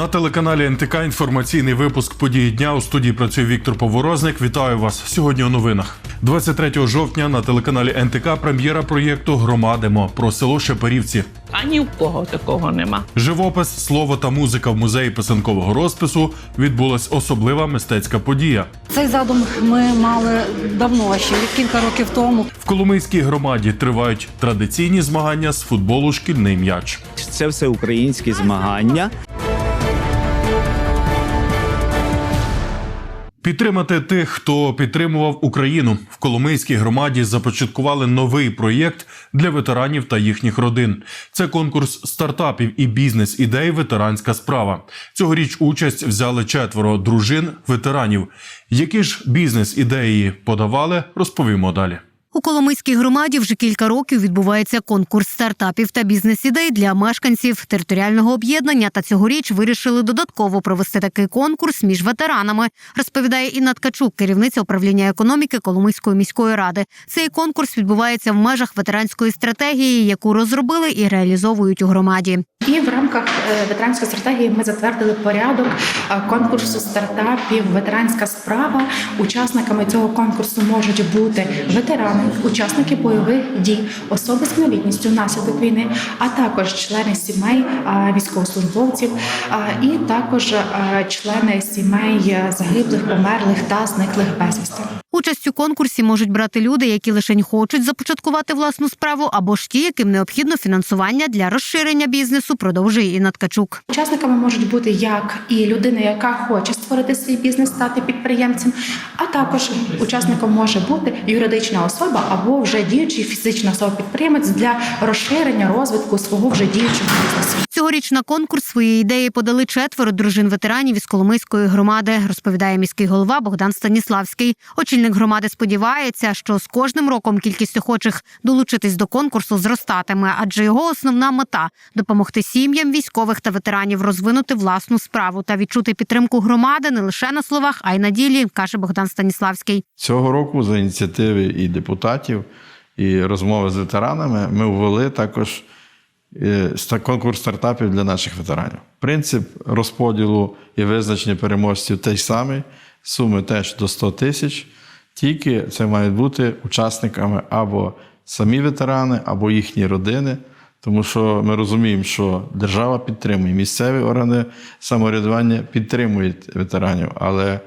На телеканалі НТК інформаційний випуск події дня у студії працює Віктор Поворозник. Вітаю вас сьогодні у новинах. 23 жовтня на телеканалі НТК прем'єра проєкту Громадимо про село Шепарівці. А ні в кого такого нема. Живопис, слово та музика в музеї писанкового розпису відбулась особлива мистецька подія. Цей задум ми мали давно, ще кілька років тому. В Коломийській громаді тривають традиційні змагання з футболу шкільний м'яч. Це все українські змагання. Підтримати тих, хто підтримував Україну в Коломийській громаді, започаткували новий проєкт для ветеранів та їхніх родин. Це конкурс стартапів і бізнес-ідей Ветеранська справа. Цьогоріч участь взяли четверо дружин ветеранів. Які ж бізнес-ідеї подавали, розповімо далі. У Коломийській громаді вже кілька років відбувається конкурс стартапів та бізнес-ідей для мешканців територіального об'єднання. Та цьогоріч вирішили додатково провести такий конкурс між ветеранами. Розповідає Інна Ткачук, керівниця управління економіки Коломийської міської ради. Цей конкурс відбувається в межах ветеранської стратегії, яку розробили і реалізовують у громаді. І в рамках е, ветеранської стратегії ми затвердили порядок е, конкурсу стартапів Ветеранська справа. Учасниками цього конкурсу можуть бути ветерани, учасники бойових дій, особи з інвалідністю внаслідок війни, а також члени сімей військовослужбовців, і також члени сімей е, загиблих, померлих та зниклих безвісти. Участь у конкурсі можуть брати люди, які лише хочуть започаткувати власну справу, або ж ті, яким необхідно фінансування для розширення бізнесу, продовжує Інна Ткачук. Учасниками можуть бути як і людина, яка хоче створити свій бізнес, стати підприємцем, а також учасником може бути юридична особа або вже діючий фізична особа підприємець для розширення розвитку свого вже діючого бізнесу. Цьогоріч на конкурс свої ідеї подали четверо дружин ветеранів із Коломийської громади, розповідає міський голова Богдан Станіславський. Очільник громади сподівається, що з кожним роком кількість охочих долучитись до конкурсу зростатиме, адже його основна мета допомогти сім'ям військових та ветеранів розвинути власну справу та відчути підтримку громади не лише на словах, а й на ділі, каже Богдан Станіславський. Цього року за ініціативи і депутатів, і розмови з ветеранами ми ввели також е, конкурс стартапів для наших ветеранів. Принцип розподілу і визначення переможців той самий, суми теж до 100 тисяч. Тільки це мають бути учасниками або самі ветерани, або їхні родини. Тому що ми розуміємо, що держава підтримує, місцеві органи самоврядування підтримують ветеранів, але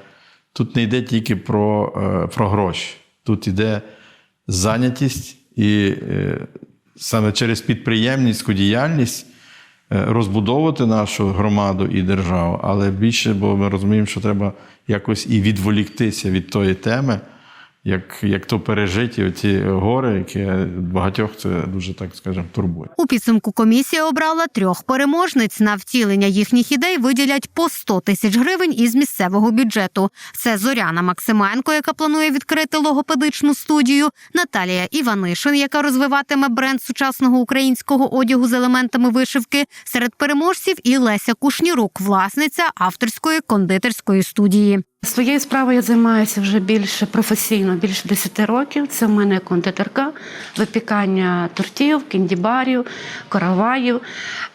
тут не йде тільки про, е, про гроші. Тут йде зайнятість і е, саме через підприємницьку діяльність е, розбудовувати нашу громаду і державу, але більше, бо ми розуміємо, що треба якось і відволіктися від тої теми, як, як то пережиті оці гори, які багатьох це дуже так скажемо турбує. У підсумку комісія обрала трьох переможниць. На втілення їхніх ідей виділять по 100 тисяч гривень із місцевого бюджету. Це Зоряна Максименко, яка планує відкрити логопедичну студію, Наталія Іванишин, яка розвиватиме бренд сучасного українського одягу з елементами вишивки. Серед переможців і Леся Кушнірук, власниця авторської кондитерської студії. Своєю справою я займаюся вже більше професійно, більше 10 років. Це в мене кондитерка, випікання тортів, кіндібарів, караваїв.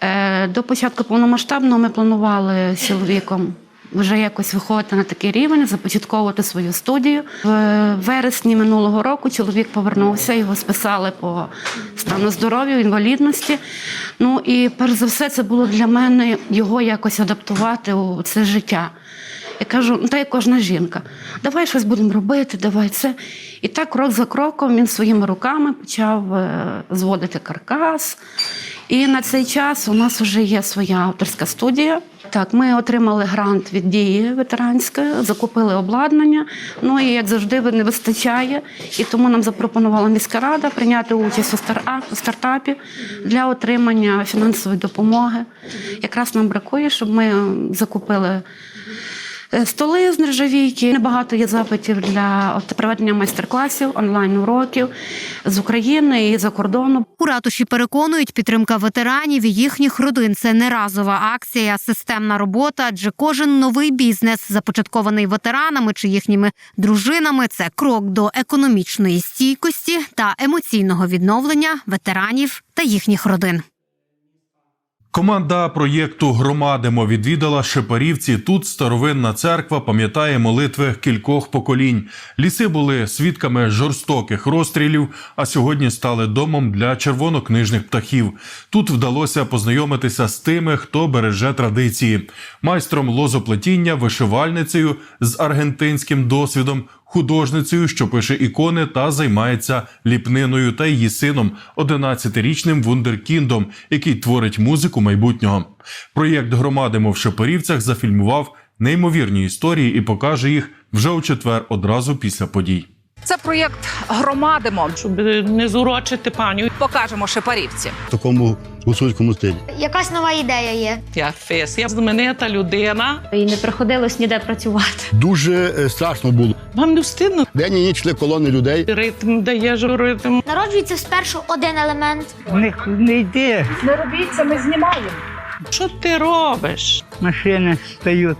Е, До початку повномасштабного ми планували з чоловіком. Вже якось виходити на такий рівень, започатковувати свою студію. В вересні минулого року чоловік повернувся, його списали по стану здоров'я, інвалідності. Ну і перш за все, це було для мене його якось адаптувати у це життя. Я кажу, ну та як кожна жінка, давай щось будемо робити, давай це. І так, крок за кроком, він своїми руками почав е, зводити каркас. І на цей час у нас вже є своя авторська студія. Так, ми отримали грант від дії ветеранської, закупили обладнання. Ну і як завжди не вистачає. І тому нам запропонувала міська рада прийняти участь у стартапі для отримання фінансової допомоги. Якраз нам бракує, щоб ми закупили Столи з нержавійки. Небагато є запитів для проведення майстер-класів, онлайн-уроків з України і за кордону. У ратуші переконують, підтримка ветеранів і їхніх родин це не разова акція, системна робота. Адже кожен новий бізнес, започаткований ветеранами чи їхніми дружинами, це крок до економічної стійкості та емоційного відновлення ветеранів та їхніх родин. Команда проєкту Громадимо відвідала Шепарівці. Тут старовинна церква пам'ятає молитви кількох поколінь. Ліси були свідками жорстоких розстрілів, а сьогодні стали домом для червонокнижних птахів. Тут вдалося познайомитися з тими, хто береже традиції, майстром лозоплетіння, вишивальницею з аргентинським досвідом, художницею, що пише ікони та займається ліпниною, та її сином, 11-річним вундеркіндом, який творить музику майбутнього. Проєкт громади мов Шепарівцях зафільмував неймовірні історії і покаже їх вже у четвер одразу після подій. Це проєкт Громадимо. Щоб не зурочити паню. Покажемо шепарівці. в такому гуцульському стилі. Якась нова ідея є. Я фес, я знаменита людина. І не приходилось ніде працювати. Дуже е, страшно було. Вам не встидно? День і ніч йшли колони людей. Ритм даєш ритм. Народжується спершу один елемент. Не, не йде. Що ти робиш? Машини стають.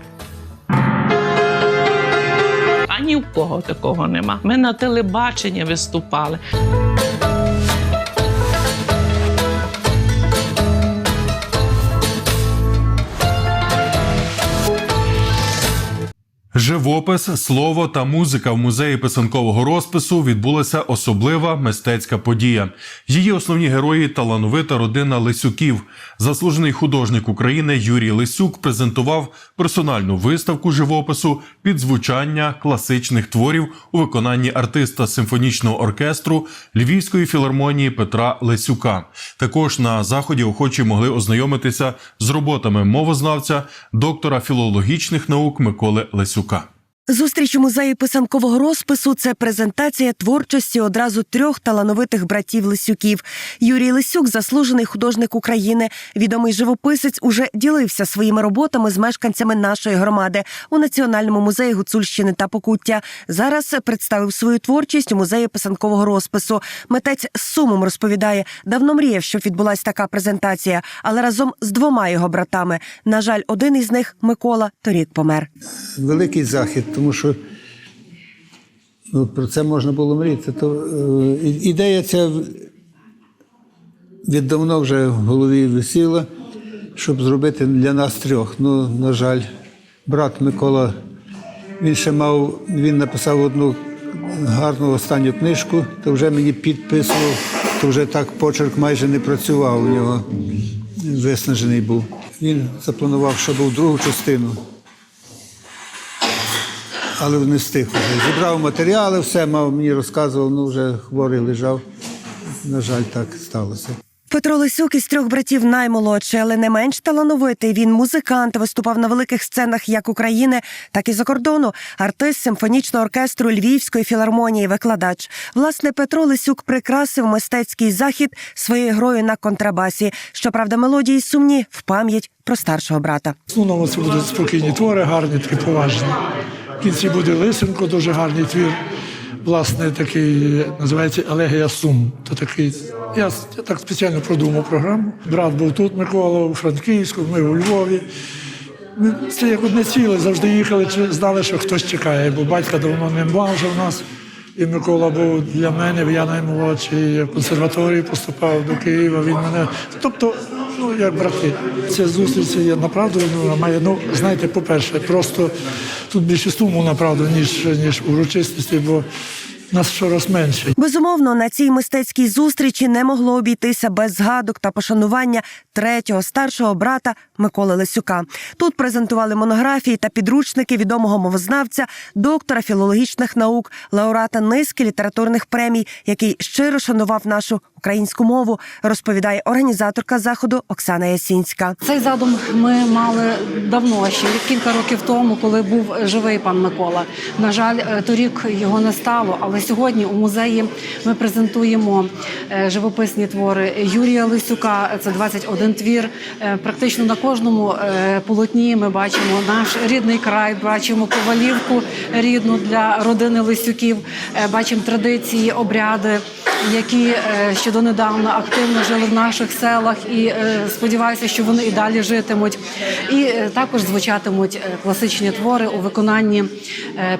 Ні в кого такого нема. Ми на телебаченні виступали. Живопис, слово та музика в музеї писанкового розпису відбулася особлива мистецька подія. Її основні герої талановита родина Лисюків. Заслужений художник України Юрій Лисюк презентував персональну виставку живопису під звучання класичних творів у виконанні артиста симфонічного оркестру Львівської філармонії Петра Лисюка. Також на заході охочі могли ознайомитися з роботами мовознавця, доктора філологічних наук Миколи Лисюка. Зустріч у музеї писанкового розпису це презентація творчості одразу трьох талановитих братів Лисюків. Юрій Лисюк, заслужений художник України, відомий живописець, уже ділився своїми роботами з мешканцями нашої громади у Національному музеї Гуцульщини та Покуття. Зараз представив свою творчість у музеї писанкового розпису. Митець з сумом розповідає, давно мріяв, щоб відбулася така презентація, але разом з двома його братами. На жаль, один із них Микола торік помер. великий захід, тому що ну, про це можна було мріяти. То, е, ідея ця віддавно вже в голові висіла, щоб зробити для нас трьох. Ну, на жаль, брат Микола, він ще мав, він написав одну гарну останню книжку, то вже мені підписував, то вже так почерк майже не працював у нього, виснажений був. Він запланував, що був другу частину але не встиг вже. Зібрав матеріали, все мав мені розказував, ну вже хворий лежав. На жаль, так сталося. Петро Лисюк із трьох братів наймолодший, але не менш талановитий. Він музикант, виступав на великих сценах як України, так і за кордону. Артист симфонічного оркестру Львівської філармонії, викладач. Власне, Петро Лисюк прикрасив мистецький захід своєю грою на контрабасі. Щоправда, мелодії сумні в пам'ять про старшого брата. В основному це будуть спокійні твори, гарні, такі поважні. Кінці буде лисенко, дуже гарний твір. Власне, такий називається Елегія Сум. То такий, я, так спеціально продумав програму. Брат був тут, Микола, у Франківську, ми у Львові. Ми це як одне ціле, завжди їхали, чи знали, що хтось чекає, бо батька давно не мав вже в нас. І Микола був для мене, я наймолодший, в консерваторії поступав до Києва. Він мене. Тобто, ну як брати, ця зустріч є направду ну, має. Ну знаєте, по-перше, просто тут більше суму направду, ніж ніж урочистості, бо нас щораз менше. Безумовно, на цій мистецькій зустрічі не могло обійтися без згадок та пошанування третього старшого брата Миколи Лисюка. Тут презентували монографії та підручники відомого мовознавця, доктора філологічних наук, лауреата низки літературних премій, який щиро шанував нашу українську мову, розповідає організаторка заходу Оксана Ясінська. Цей задум ми мали давно, ще кілька років тому, коли був живий пан Микола. На жаль, е, торік його не стало. Але сьогодні у музеї ми презентуємо е, живописні твори Юрія Лисюка. Це 21 твір. Е, Практично на кожному е, полотні ми бачимо наш рідний край, бачимо ковалівку рідну для родини Лисюків, бачимо традиції, обряди, які ще донедавна активно жили в наших селах, і сподіваюся, що вони і далі житимуть. І також звучатимуть класичні твори у виконанні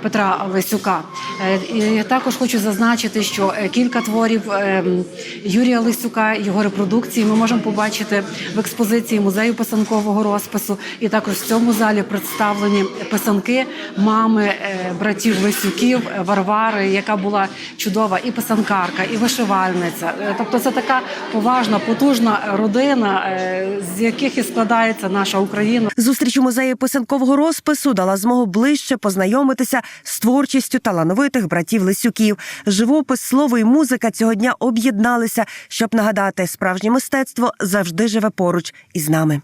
Петра Лисюка. Е, Я також хочу зазначити, що е, кілька творів е, Юрія Лисюка, його репродукції ми можемо побачити в експозиції музею писанкового розпису. І також в цьому залі представлені писанки мами братів Лисюків Варвари, яка була чудова і писанкарка, і вишивальниця. Тобто це така поважна, потужна родина, з яких і складається наша Україна. Зустріч у музеї писанкового розпису дала змогу ближче познайомитися з творчістю талановитих братів Лисюків. Живопис, слово і музика цього дня об'єдналися, щоб нагадати, справжнє мистецтво завжди живе поруч із нами.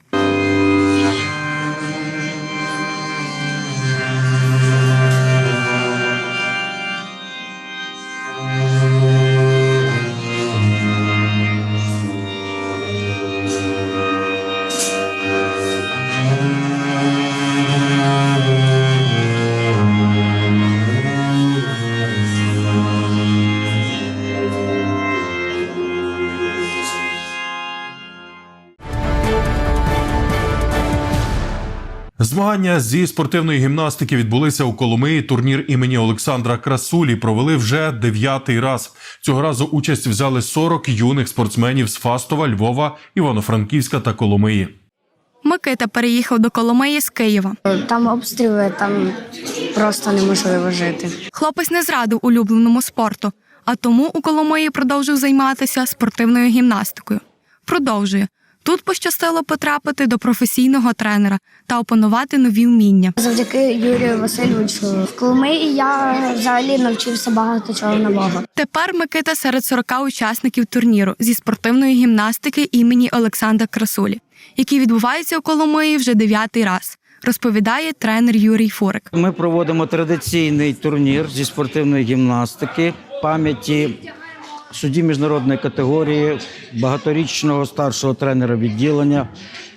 Змагання зі спортивної гімнастики відбулися у Коломиї. Турнір імені Олександра Красулі провели вже дев'ятий раз. Цього разу участь взяли 40 юних спортсменів з Фастова, Львова, Івано-Франківська та Коломиї. Микита переїхав до Коломиї з Києва. Там обстріли, там просто неможливо жити. Хлопець не зрадив улюбленому спорту, а тому у Коломиї продовжив займатися спортивною гімнастикою. Продовжує. Тут пощастило потрапити до професійного тренера та опанувати нові вміння. Завдяки Юрію Васильовичу в Коломиї я взагалі навчився багато чого нового. Тепер Микита серед 40 учасників турніру зі спортивної гімнастики імені Олександра Красулі, який відбувається у Коломиї вже дев'ятий раз, розповідає тренер Юрій Фурик. Ми проводимо традиційний турнір зі спортивної гімнастики пам'яті судді міжнародної категорії, багаторічного старшого тренера відділення,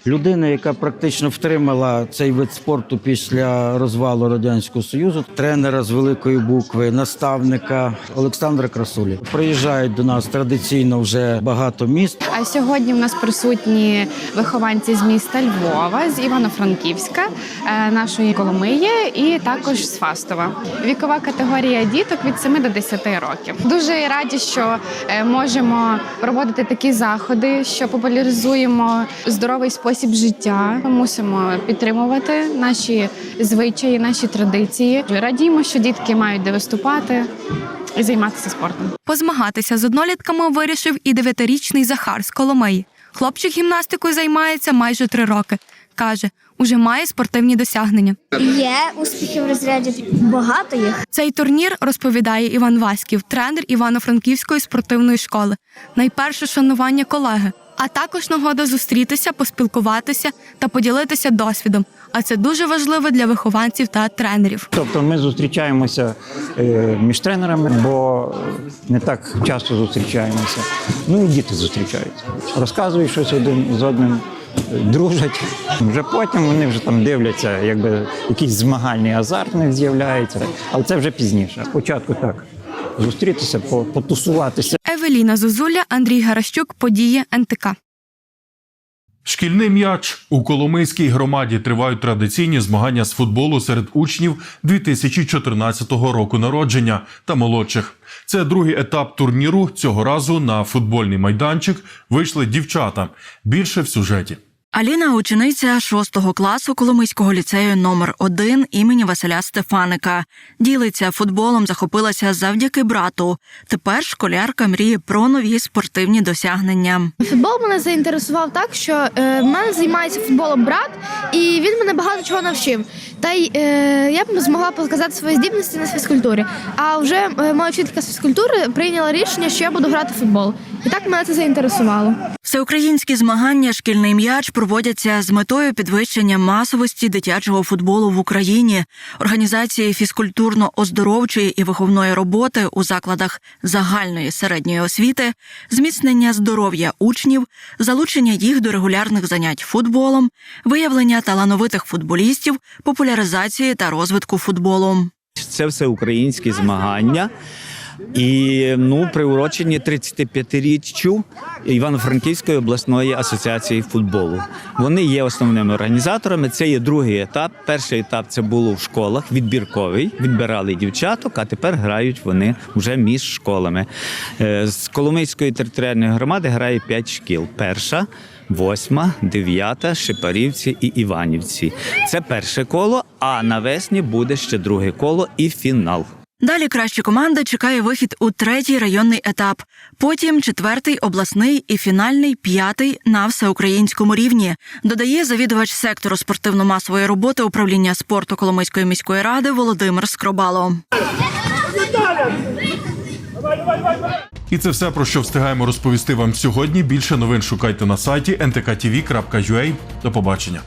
людини, яка практично втримала цей вид спорту після розвалу радянського союзу, тренера з великої букви, наставника Олександра Красулі. Приїжджають до нас традиційно вже багато міст. А сьогодні в нас присутні вихованці з міста Львова, з Івано-Франківська, е, нашої Коломиї і також з Фастова. Вікова категорія діток від 7 до 10 років. Дуже раді, що е, можемо проводити такі заходи, що популяризуємо здоровий спосіб життя. Ми мусимо підтримувати наші звичаї, наші традиції. Радіємо, що дітки мають де виступати і займатися спортом. Позмагатися з однолітками вирішив і дев'ятирічний Захар з Коломиї. Хлопчик гімнастикою займається майже три роки. Каже, уже має спортивні досягнення. Є успіхи в розряді багато їх. Цей турнір розповідає Іван Васьків, тренер Івано-Франківської спортивної школи. Найперше шанування колеги, а також нагода зустрітися, поспілкуватися та поділитися досвідом. А це дуже важливо для вихованців та тренерів. Тобто ми зустрічаємося е, між тренерами, бо не так часто зустрічаємося. Ну і діти зустрічаються. Розказують щось один з одним, дружать. Вже потім вони вже там дивляться, якби якийсь змагальний азарт них з'являється. Але це вже пізніше. Спочатку так. Зустрітися, по- потусуватися. Евеліна Зозуля, Андрій Гаращук, події НТК. Шкільний м'яч у Коломийській громаді тривають традиційні змагання з футболу серед учнів 2014 року народження та молодших. Це другий етап турніру. Цього разу на футбольний майданчик вийшли дівчата. Більше в сюжеті. Аліна учениця 6 класу Коломийського ліцею номер 1 імені Василя Стефаника. Ділиться футболом, захопилася завдяки брату. Тепер школярка мріє про нові спортивні досягнення. Футбол мене заінтересував так, що е, в мене займається футболом брат, і він мене багато чого навчив. Та й е, я б змогла показати свої здібності на фізкультурі. А вже е, моя вчителька з фізкультури прийняла рішення, що я буду грати в футбол. І так мене це заінтересувало. Всеукраїнські змагання Шкільний м'яч проводяться з метою підвищення масовості дитячого футболу в Україні, організації фізкультурно-оздоровчої і виховної роботи у закладах загальної середньої освіти, зміцнення здоров'я учнів, залучення їх до регулярних занять футболом, виявлення талановитих футболістів, популяризації та розвитку футболу. Це всеукраїнські змагання. І ну, приурочені 35-річчю Івано-Франківської обласної асоціації футболу. Вони є основними організаторами. Це є другий етап. Перший етап це було в школах, відбірковий. Відбирали дівчаток, а тепер грають вони вже між школами. Е, З Коломийської територіальної громади грає 5 шкіл. Перша. Восьма, дев'ята, Шипарівці і Іванівці. Це перше коло, а навесні буде ще друге коло і фінал. Далі кращі команди чекає вихід у третій районний етап, потім четвертий обласний і фінальний п'ятий на всеукраїнському рівні. Додає завідувач сектору спортивно-масової роботи управління спорту Коломийської міської ради Володимир Скробало. І це все про що встигаємо розповісти вам сьогодні. Більше новин шукайте на сайті ntktv.ua. До побачення.